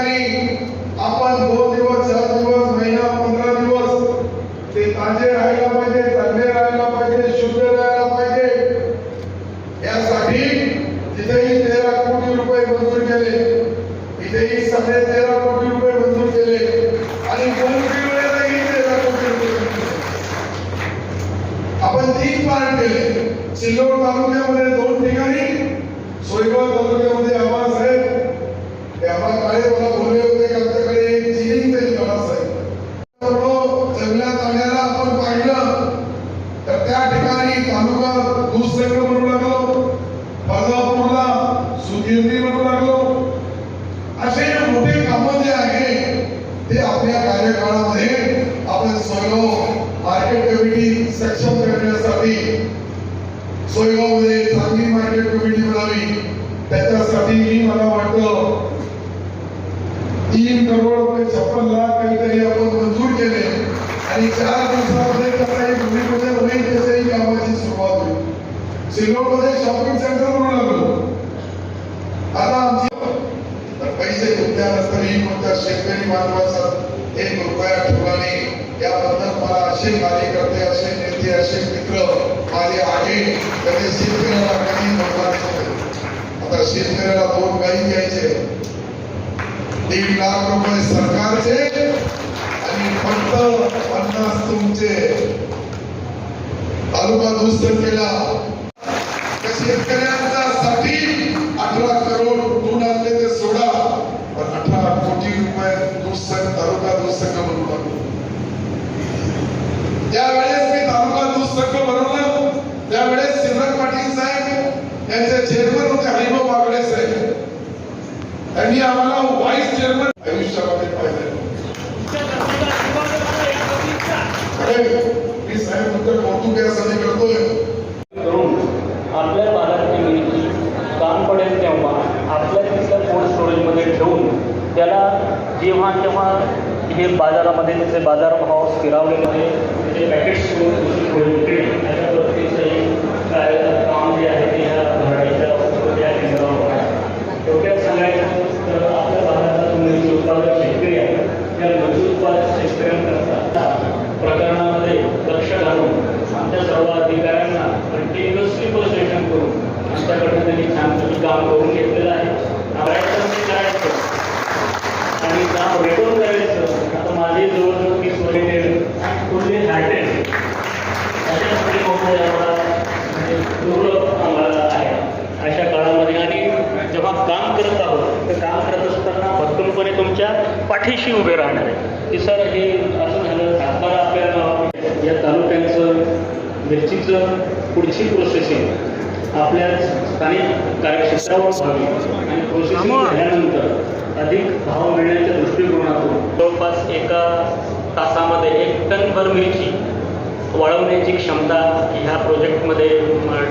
ठिकाणी आपण दोन दिवस चार दिवस महिना पंधरा दिवस ते ताजे राहायला पाहिजे चांगले राहायला पाहिजे शुद्ध राहायला पाहिजे. यासाठी तिथेही तेरा कोटी रुपये मंजूर केले इथेही साडे तेरा कोटी रुपये मंजूर केले आणि गोलकिल्ल्यालाही तेरा कोटी रुपये आपण तीन पार्ट केले. सिल्लोड तालुक्यामध्ये दोन ठिकाणी सोयगाव तालुक्यामध्ये आवाज आहे सोयगावमध्ये चांगली मार्केट कमिटी मिळावी त्याच्यासाठी मला वाटतं तीन करोड रुपये छप्पन लाख काहीतरी आपण मंजूर केले. आणि चार दिवसामध्ये त्याचा एक भूमिपूजन होईल त्याच्याही कामाची सुरुवात होईल. सिल्लोडमध्ये शॉपिंग सेंटर म्हणून लागलो आता आमची तर पैसे कोणत्या नसतरी कोणत्या शेतकरी बांधवाचा एक रुपया ठेवला नाही. याबद्दल मला असे कार्यकर्ते असे नेते असे मित्र माझे आहे. कधी शेतकऱ्याला काही आता शेतकऱ्याला दोन गाई द्यायचे. दीड लाख रुपये सरकारचे आणि फक्त पन्नास तुमचे. तालुका दुरुस्त केला. त्या शेतकऱ्यांचा साठी अठरा करोड कुठून आणले ते सोडा. पण अठरा कोटी रुपये दुरुस्त तालुका दुरुस्त म्हणून लागलो ज्यावेळेस मी तालुका दुरुस्त बनवलं त्यावेळेस शिवराज पाटील साहेब यांचे चेअरमन होते हरिभाऊ बागडे साहेब. त्यांनी आम्हाला व्हाईस चेअरमन आयुष्यामध्ये पाहिजे. मी साहेब तुमचं कौतुक यासाठी करतोय. आपल्या बाळाची मुलगी काम पडेल तेव्हा आपल्या तिथल्या कोल्ड स्टोरेजमध्ये ठेवून त्याला जेव्हा तेव्हा हे बाजारामध्ये त्याचे बाजारभाव स्थिरावलेले आहे त्याचे पॅकेट्स ठेवून अशा पद्धतीचं एक काय काम जे आहे ते ह्या भराडीच्या या केंद्रावर आहे. थोडक्यात सांगायचं तर आपल्या भागाचा जो मिरची उत्पादक शेतकरी आहे त्या मिरची उत्पादक शेतकऱ्यांकरता प्रकरणामध्ये लक्ष घालून आमच्या सर्व अधिकाऱ्यांना कंटिन्युअसली प्रोसेशन करून आमच्याकडनं त्यांनी छानपैकी काम करून घेतलेलं आहे करायचं करायचं आणि काम रेटून करायचं आता माझे जवळजवळ तीस वर्षे फुल्ली हार्टेड त्याच्यासाठी मोठं आम्हाला दुर्लभ आम्हाला आहे अशा काळामध्ये आणि जेव्हा काम करत आहोत तर काम करत असताना भक्कमपणे तुमच्या पाठीशी उभे राहणार आहे की सर हे असं झालं सातबारा आपल्या या तालुक्यांचं मिरचीचं पुढची प्रोसेसिंग आपल्या स्थानिक कार्यक्षेत्रावर व्हावी आणि प्रोसेसिंग झाल्यानंतर अधिक भाव मिळण्याच्या दृष्टिकोनातून जवळपास एका तासामध्ये एक टनभर मिरची वाळवण्याची क्षमता ह्या प्रोजेक्टमध्ये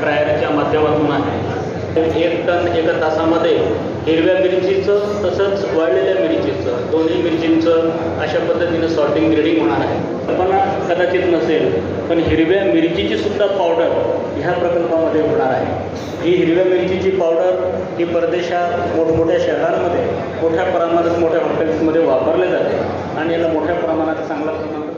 ट्रायरच्या माध्यमातून आहे. एक टन एका तासामध्ये हिरव्या मिरचीचं तसंच वाळलेल्या मिरचीचं दोन्ही मिरचींचं अशा पद्धतीनं सॉर्टिंग ग्रेडिंग होणार आहे. कल्पना कदाचित नसेल पण हिरव्या मिरचीची सुद्धा पावडर ह्या प्रकल्पामध्ये होणार आहे. ही हिरव्या मिरचीची पावडर ही परदेशात मोठमोठ्या शहरांमध्ये मोठ्या प्रमाणात मोठ्या हॉटेल्समध्ये वापरले जाते. आणि याला मोठ्या प्रमाणात चांगला प्रमाण